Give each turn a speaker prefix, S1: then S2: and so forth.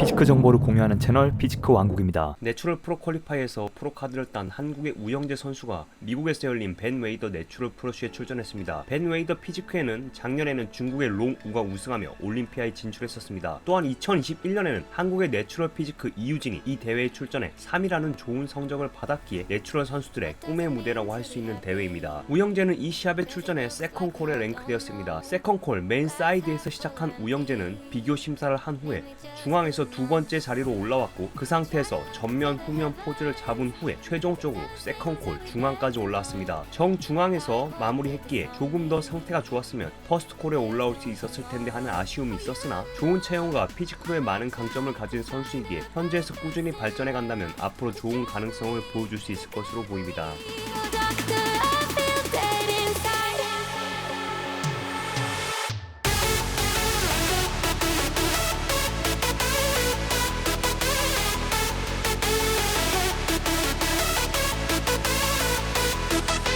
S1: 피지크 정보를 공유하는 채널 피지크 왕국입니다.
S2: 내추럴 프로 퀄리파이에서 프로 카드를 딴 한국의 우영재 선수가 미국에서 열린 벤 웨이더 내추럴 프로쇼에 출전했습니다. 벤 웨이더 피지크에는 작년에는 중국의 롱우가 우승하며 올림피아에 진출했었습니다. 또한 2021년에는 한국의 내추럴 피지크 이유진이 이 대회에 출전해 3위라는 좋은 성적을 받았기에 내추럴 선수들의 꿈의 무대라고 할 수 있는 대회입니다. 우영재는 이 시합에 출전해 세컨콜에 랭크되었습니다. 세컨콜 맨 사이드에서 시작한 우영재는 비교 심사를 한 후에 중앙 에서 두 번째 자리로 올라왔고 그 상태에서 전면 후면 포즈를 잡은 후에 최종적으로 세컨콜 중앙까지 올라왔습니다. 정중앙에서 마무리했기에 조금 더 상태가 좋았으면 퍼스트콜에 올라올 수 있었을 텐데 하는 아쉬움이 있었으나 좋은 체형과 피지컬에 많은 강점을 가진 선수이기에 현재에서 꾸준히 발전해 간다면 앞으로 좋은 가능성을 보여줄 수 있을 것으로 보입니다. Bye.